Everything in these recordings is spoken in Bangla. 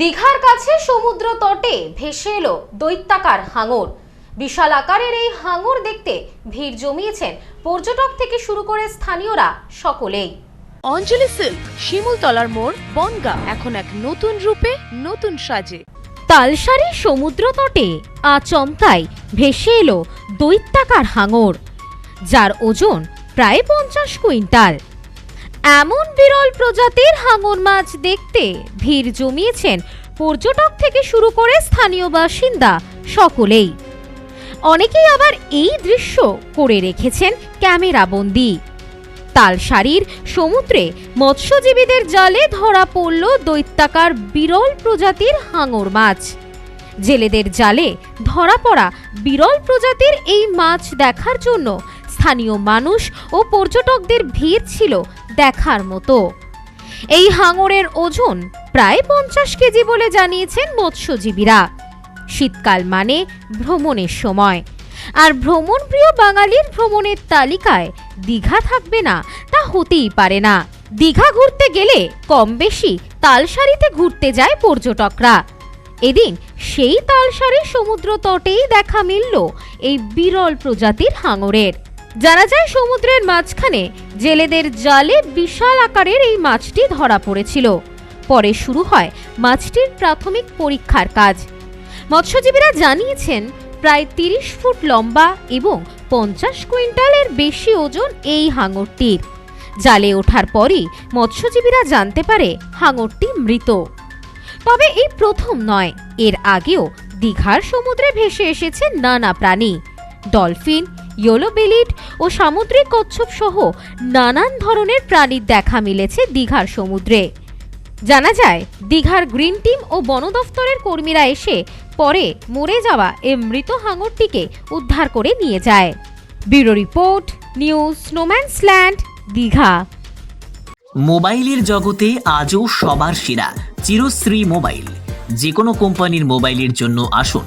দীঘার কাছে সমুদ্র তটে ভেসে এলো দৈত্যাকার হাঙর। বিশাল আকারের এই হাঙর দেখতে ভিড় জমিয়েছেন পর্যটক থেকে শুরু করে স্থানীয়রা সকলেই। অঞ্জলি সিল্ক শিমুলতলার মোড় বনগা এখন এক নতুন রূপে নতুন সাজে। তালসারি সমুদ্র তটে আচমকাই ভেসে এলো দৈত্যাকার হাঙর যার ওজন প্রায় পঞ্চাশ কুইন্টাল। এমন বিরল প্রজাতির হাঙর মাছ দেখতে ভিড় জমিয়েছেন পর্যটক থেকে শুরু করে স্থানীয় বাসিন্দা সকলেই। অনেকেই আবার এই দৃশ্য করে রেখেছেন ক্যামেরাবন্দি তালসারির সমুদ্রে মৎস্যজীবীদের জালে ধরা পড়ল দৈত্যাকার বিরল প্রজাতির হাঙর মাছ। জেলেদের জালে ধরা পড়া বিরল প্রজাতির এই মাছ দেখার জন্য স্থানীয় মানুষ ও পর্যটকদের ভিড় ছিল দেখার মতো। এই হাঙরের ওজন প্রায় পঞ্চাশ কেজি বলে জানিয়েছেন মৎস্যজীবীরা। শীতকাল মানে ভ্রমণের সময়। আর ভ্রমণপ্রিয় বাঙালির ভ্রমণের তালিকায় দীঘা থাকবে না, তা হতেই পারে না। দীঘা ঘুরতে গেলে কম বেশি তালসারিতে ঘুরতে যায় পর্যটকরা। এদিন সেই তালসারির সমুদ্র তটেই দেখা মিলল এই বিরল প্রজাতির হাঙরের। জানা যায়, সমুদ্রের মাঝখানে জেলেদের জালে বিশাল আকারের এই মাছটি ধরা পড়েছিল। পরে শুরু হয় মাছটির প্রাথমিক পরীক্ষার কাজ। মৎস্যজীবীরা জানিয়েছেন, প্রায় তিরিশ ফুট লম্বা এবং পঞ্চাশ কুইন্টালের বেশি ওজন এই হাঙরটির। জালে ওঠার পরই মৎস্যজীবীরা জানতে পারে হাঙরটি মৃত। তবে এই প্রথম নয়, এর আগেও দীঘার সমুদ্রে ভেসে এসেছে নানা প্রাণী। ডলফিন ইয়েলো বেলিড ও সামুদ্রিক কচ্ছপ সহ নানান ধরনের প্রাণীর দেখা মিলেছে দীঘার সমুদ্রে। জানা যায়, দীঘার গ্রিন টিম ও বন দফতরের কর্মীরা এসে পরে মরে যাওয়া এ মৃত হাঙরটিকে উদ্ধার করে নিয়ে যায়। Bureau report, news, snowman's land, Digha. মোবাইলের জগতে আজও সবার সেরা, চিরশ্রী মোবাইল। যে কোনো কোম্পানির মোবাইলের জন্য আসুন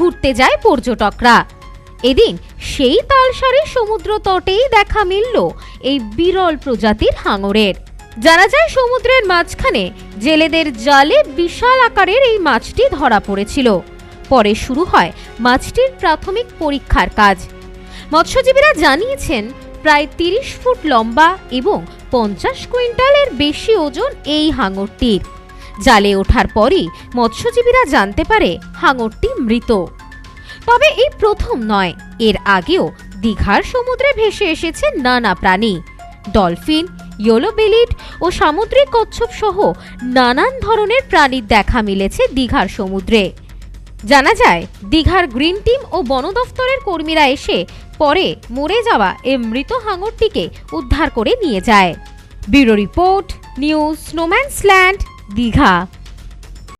ঘুরতে যায় পর্যটকরা। এদিন সেই তালসারে সমুদ্র তটেই দেখা মিলল এই বিরল প্রজাতির হাঙরের। জানা যায় সমুদ্রের মাঝখানে জেলেদের জালে বিশাল আকারের এই মাছটি ধরা পড়েছিল। পরে শুরু হয় মাছটির প্রাথমিক পরীক্ষার কাজ। মৎস্যজীবীরা জানিয়েছেন, প্রায় তিরিশ ফুট লম্বা এবং পঞ্চাশ কুইন্টালের বেশি ওজন এই হাঙরটির। জালে ওঠার পরই মৎস্যজীবীরা জানতে পারে হাঙরটি মৃত। তবে এই প্রথম নয়, এর আগেও দীঘার সমুদ্রে ভেসে এসেছে নানা প্রাণী। ডলফিন ইয়েলো বেলিড ও সামুদ্রিক কচ্ছপ সহ নানান ধরনের প্রাণীর দেখা মিলেছে দীঘার সমুদ্রে। জানা যায়, দীঘার গ্রিন টিম ও বন দফতরের কর্মীরা এসে পরে মরে যাওয়া এ মৃত হাঙরটিকে উদ্ধার করে নিয়ে যায়। Bureau report, news snowman's land Digha